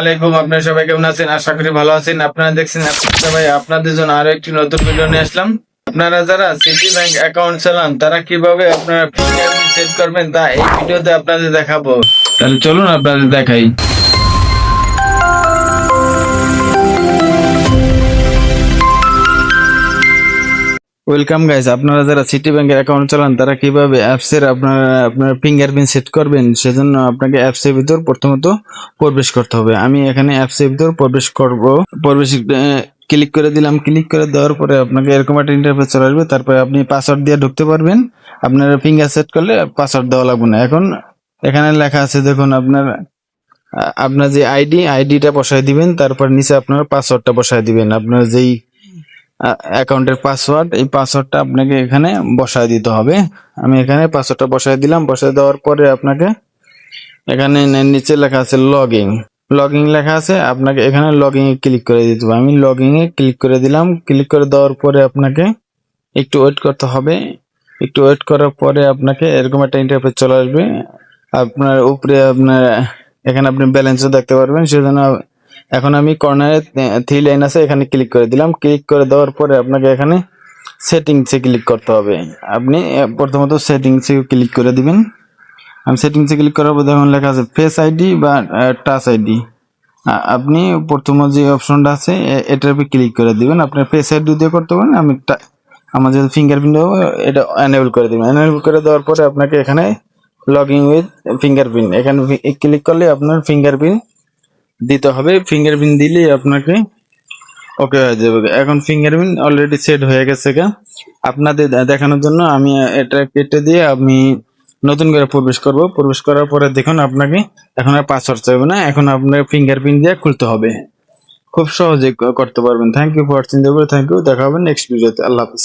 আলাইকুম। সবাই কেমন আছেন? আশা করি ভালো আছেন। আপনারা দেখছেন সবাই আপনাদের জন্য আরও একটি নতুন ভিডিও নিয়ে আসলাম। আপনারা যারা ব্যাংক অ্যাকাউন্ট তারা কীভাবে করবেন তা এই দেখাবো। তাহলে চলুন আপনাদের দেখাই। ওয়েলকাম গাইস আপনারা যারা সিটি ব্যাংকের অ্যাকাউন্ট চালান, তারা কীভাবে অ্যাপসের আপনারা, আপনার ফিঙ্গারপ্রিন্ট সেট করবেন? সেজন্য আপনাকে অ্যাপসের ভিতর প্রথমত প্রবেশ করতে হবে। আমি এখানে অ্যাপসের ভিতর প্রবেশ করব। প্রবেশ ক্লিক করে দিলাম। ক্লিক করে দেওয়ার পরে আপনাকে এরকম একটা ইন্টারফেস চলে আসবে। তারপরে আপনি পাসওয়ার্ড দিয়ে ঢুকতে পারবেন। আপনার ফিঙ্গার সেট করলে পাসওয়ার্ড দেওয়া লাগবে না। এখন এখানে লেখা আছে, দেখুন, আপনার আপনার যে আইডি আইডিটা বসায় দিবেন। তারপর নিচে আপনার পাসওয়ার্ডটা বসায় দিবেন। আপনার যেই অ্যাকাউন্টের পাসওয়ার্ড, এই পাসওয়ার্ডটা আপনাকে এখানে বসায় দিতে হবে। আমি এখানে পাসওয়ার্ডটা বসায় দিলাম। বসায় দেওয়ার পরে আপনাকে এখানে নিচে লেখা আছে লগ ইন লগইন লগইন লেখা আছে, আপনাকে এখানে লগইন এ ক্লিক করে দিতে হবে। আমি লগইন এ ক্লিক করে দিলাম। ক্লিক করে দেওয়ার পরে আপনাকে একটু ওয়েট করতে হবে। একটু ওয়েট করার পরে আপনাকে এরকম একটা ইন্টারফেস চলে আসবে। আপনার উপরে আপনার, এখানে আপনি ব্যালেন্সও দেখতে পারবেন। সেজন্য এখন আমি কর্নারে থ্রি লাইন আছে, এখানে ক্লিক করে দিলাম। ক্লিক করে দেওয়ার পরে আপনাকে এখানে সেটিংসে ক্লিক করতে হবে। আপনি প্রথমত সেটিংসে ক্লিক করে দিবেন। আমি সেটিংসে ক্লিক করার পর দেখুন লেখা আছে ফেস আইডি বা টাচ আইডি আপনি প্রথম যে অপশনটা আছে এটার উপর ক্লিক করে দিবেন। আপনার ফেস আইডি দিয়ে করতে পারেন। আমি আমার যে ফিঙ্গারপ্রিন্ট এটা এনেবল করে দিবেন। এনেবল করে দেওয়ার পরে আপনাকে এখানে লগ ইন উইথ ফিঙ্গারপ্রিন্ট এখানে ক্লিক করলে আপনার ফিঙ্গারপ্রিন্ট দিতে হবে ফিঙ্গারপ্রিন্ট দিলে আপনাকে ওকে হয়ে যাবে। এখন ফিঙ্গারপ্রিন্ট অলরেডি সেট হয়ে গেছে গা। আপনাদের দেখানোর জন্য আমি এটা কেটে দিয়ে আমি নতুন করে প্রবেশ করব। প্রবেশ করার পরে দেখুন আপনাকে এখন আর পাসওয়ার্ড চাইবে না। এখন আপনার ফিঙ্গারপ্রিন্ট দিয়ে খুলতে হবে। খুব সহজে করতে পারবেন। Thank you for the video thank you দেখা হবে নেক্সট ভিডিওতে আল্লাহ হাফিজ।